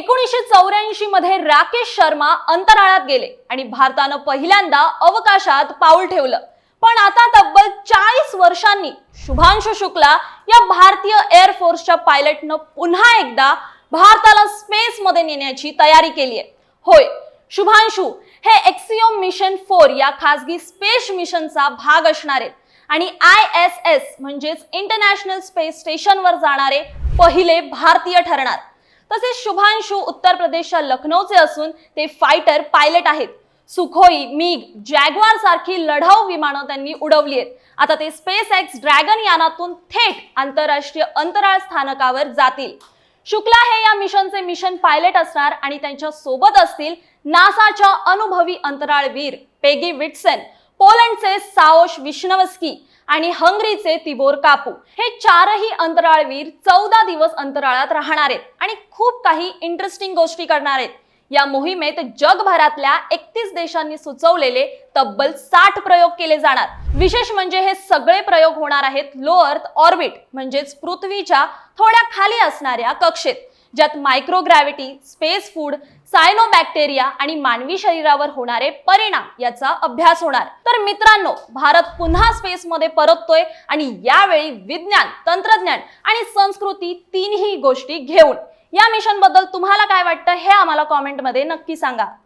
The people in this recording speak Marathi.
एकोणीसशे चौऱ्याऐंशी मध्ये राकेश शर्मा अंतराळात गेले आणि भारतानं पहिल्यांदा अवकाशात पाऊल ठेवलं. पण आता तब्बल चाळीस वर्षांनी शुभांशु शुक्ला या भारतीय एअरफोर्सच्या पायलटनं पुन्हा एकदा भारताला स्पेस मध्ये नेण्याची तयारी केली आहे. होय शुभांशु हे एक्सिओम मिशन फोर या खासगी स्पेस मिशनचा भाग असणार आहेत. आणि आय एस एस म्हणजेच इंटरनॅशनल स्पेस स्टेशनवर जाणारे पहिले भारतीय ठरणार. तसेच शुभांशु उत्तर प्रदेशच्या लखनौचे असून ते फायटर पायलट आहेत. सुखोई मिग जॅग्वार सारखी लढाऊ विमानं त्यांनी उडवली आहेत. आता ते स्पेस एक्स ड्रॅगन यानातून थेट आंतरराष्ट्रीय अंतराळ स्थानकावर जातील. शुक्ला हे या मिशनचे मिशन पायलट असणार आणि त्यांच्यासोबत असतील नासाच्या अनुभवी अंतराळवीर पेगी विटसन. पोलंडचे साओश विष्णवस्की आणि हंगरीचे तिबोर कापू. हे चारही अंतराळवीर चौदा दिवस अंतराळात राहणार आहेत आणि खूप काही इंटरेस्टिंग गोष्टी करणार आहेत. या मोहिमेत जगभरातल्या एकतीस देशांनी सुचवलेले तब्बल साठ प्रयोग केले जाणार. विशेष म्हणजे हे सगळे प्रयोग होणार आहेत लो अर्थ ऑर्बिट म्हणजेच पृथ्वीच्या थोड्या खाली असणाऱ्या कक्षेत. ज्यात मायक्रोग्रॅव्हिटी स्पेस फूड सायनोबॅक्टेरिया आणि मानवी शरीरावर होणारे परिणाम याचा अभ्यास होणार. तर मित्रांनो भारत पुन्हा स्पेसमध्ये परततोय आणि यावेळी विज्ञान तंत्रज्ञान आणि संस्कृती तीनही गोष्टी घेऊन. या मिशनबद्दल तुम्हाला काय वाटतं हे आम्हाला कॉमेंटमध्ये नक्की सांगा.